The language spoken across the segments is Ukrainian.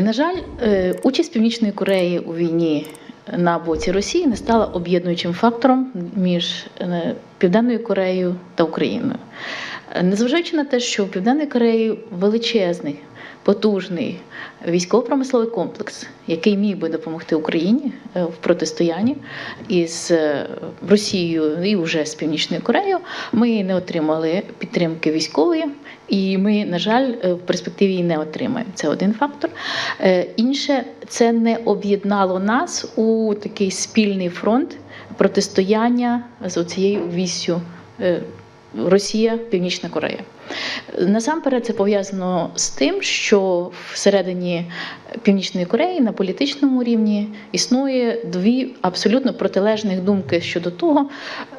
На жаль, е, участь Північної Кореї у війні на боці Росії не стала об'єднуючим фактором між е, Південною Кореєю та Україною. Незважаючи на те, що в Південній Кореї величезний, потужний військово-промисловий комплекс, який міг би допомогти Україні е, в протистоянні із е, Росією і вже з Північною Кореєю, ми не отримали підтримки військової, і ми, на жаль, е, в перспективі не отримаємо. Це один фактор. Інше це не об'єднало нас у такий спільний фронт протистояння з цією віссю. Росія, Північна Корея. Насамперед, це пов'язано з тим, що всередині Північної Кореї на політичному рівні існує дві абсолютно протилежних думки щодо того,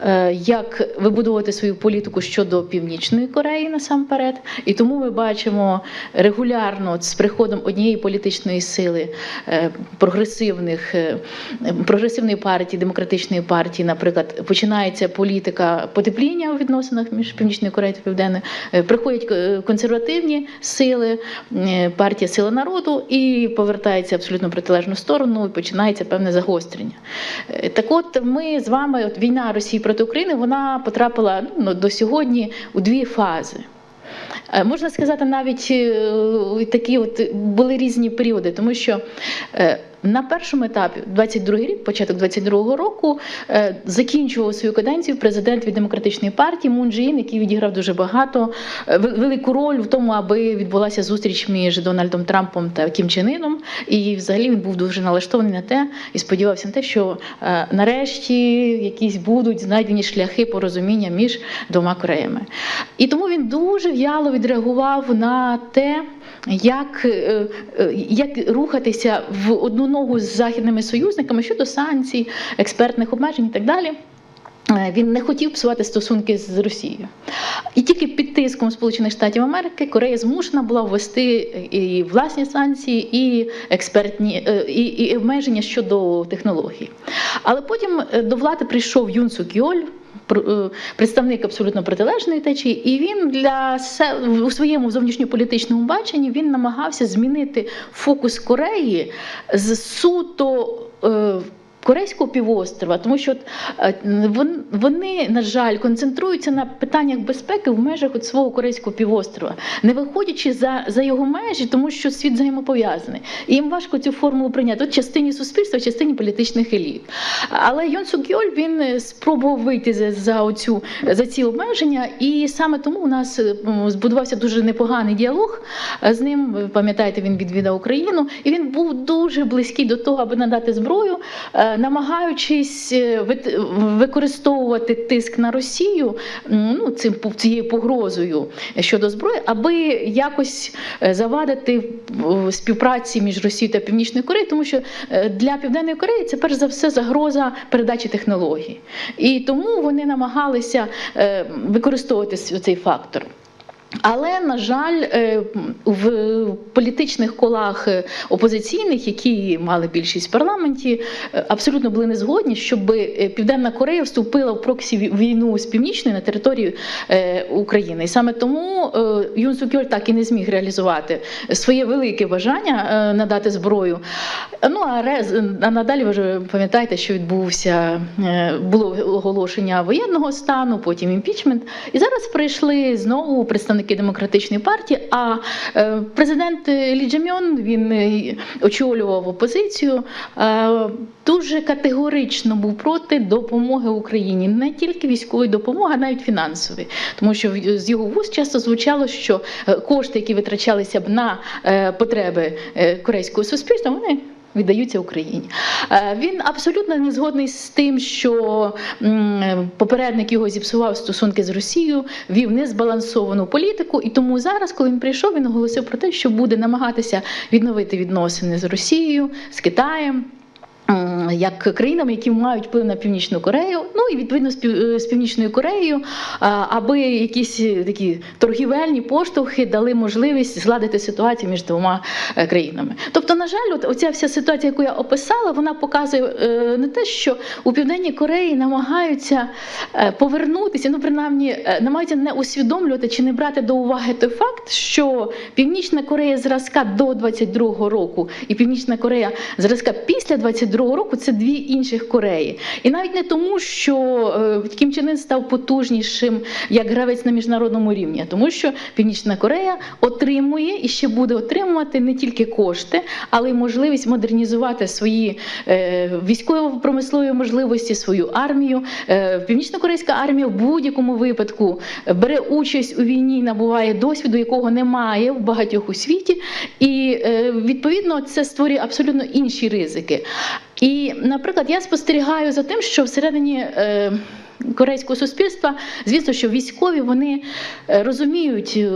е, як вибудовувати свою політику щодо Північної Кореї насамперед. І тому ми бачимо регулярно з приходом однієї політичної сили е, прогресивних е, прогресивної партії, демократичної партії, наприклад, починається політика потепління у відносинах між Північною Кореєю та Південною. Е, Приходять е, консервативні сили, е, партія Сила народу і повертається абсолютно протилежну сторону, і починається певне загострення. Так от ми з вами, от війна Росії проти України, вона потрапила ну, до сьогодні у дві фази. Можна сказати, навіть такі от були різні періоди, тому що на першому етапі, 22 рік, початок 22-го року, е, закінчував свою каденцію президент від демократичної партії Мун Джі який відіграв дуже багато е, велику роль в тому, аби відбулася зустріч між Дональдом Трампом та Кім Чен Іном. І взагалі він був дуже налаштований на те і сподівався на те, що е, нарешті якісь будуть знайдені шляхи порозуміння між двома Кореями. І тому він дуже в'яло відреагував на те, як, як рухатися в одну ногу з західними союзниками щодо санкцій, експертних обмежень і так далі. Е, Він не хотів псувати стосунки з Росією. І тільки під тиском Сполучених Штатів Америки Корея змушена була ввести і власні санкції, і експертні е, і, і обмеження щодо технологій. Але потім е, до влади прийшов Юн Сук Йоль, пр- е, представник абсолютно протилежної течії, і він для у своєму зовнішньополітичному баченні він намагався змінити фокус Кореї з суто. Корейського півострова, тому що е, вони, на жаль, концентруються на питаннях безпеки в межах от свого корейського півострова, не виходячи за, за його межі, тому що світ взаємопов'язаний. І їм важко цю формулу прийняти от частині суспільства, частині політичних еліт. Але Йон Сук він е, спробував вийти за, за, оцю, за ці обмеження, і саме тому у нас е, збудувався дуже непоганий діалог з ним. Пам'ятаєте, він відвідав Україну, і він був дуже близький до того, аби надати зброю, намагаючись е, використовувати тиск на Росію ну, цим цією погрозою щодо зброї, аби якось е, завадити співпраці між Росією та Північною Кореєю, тому що е, для Південної Кореї це перш за все загроза передачі технологій. І тому вони намагалися використовувати цей фактор. Але на жаль, е, в політичних колах е, опозиційних, які мали більшість в парламенті, е, абсолютно були не згодні, щоб Південна Корея вступила в проксі війну з північної на територію України. І саме тому Юн Сук Йоль так і не зміг реалізувати своє велике бажання надати зброю. Ну а рез- а надалі ви вже пам'ятаєте, що відбувся було оголошення воєнного стану, потім імпічмент. І зараз прийшли знову представники демократичної партії. А е, президент Лі Джамьон, він е, очолював опозицію. е, Дуже категорично був проти допомоги Україні, не тільки військової допомоги, а навіть фінансової, тому що з його вуст часто звучало, що кошти, які витрачалися б на потреби корейського суспільства, вони віддаються Україні. Е, Він абсолютно не згодний з тим, що попередник його зіпсував стосунки з Росією, вів незбалансовану політику, і тому зараз, коли він прийшов, він оголосив про те, що буде намагатися відновити відносини з Росією, з Китаєм. Як країнами, які мають вплив на Північну Корею, ну і відповідно е, з Північною Кореєю, аби якісь е, такі торгівельні поштовхи дали можливість згладити ситуацію між двома е, країнами. Тобто, на жаль, от оця вся ситуація, яку я описала, вона показує не те, що у Південній Кореї намагаються повернутися, ну принаймні намагаються не усвідомлювати чи не брати до уваги той факт, що Північна Корея зразка до 22-го року і Північна Корея зразка після 22-го року це дві інших Кореї. І навіть не тому, що е, Кім Чен Ын став потужнішим як гравець на міжнародному рівні, а тому що Північна Корея отримує і ще буде отримувати не тільки кошти, але й можливість модернізувати свої е, військово-промислові можливості, свою армію. Е, Північно-корейська армія в будь-якому випадку бере участь у війні, набуває досвіду, якого немає в багатьох у світі, і відповідно це створює абсолютно інші ризики. І, наприклад, я спостерігаю за тим, що всередині. Е, Корейського суспільства, звісно, що військові вони е, розуміють, е,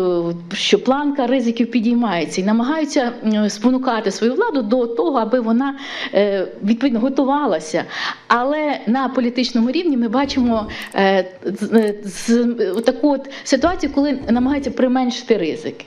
що планка ризиків підіймається і намагаються спонукати свою владу до того, аби вона е, відповідно готувалася. Але на політичному рівні ми бачимо таку от ситуацію, коли намагаються применшити ризики.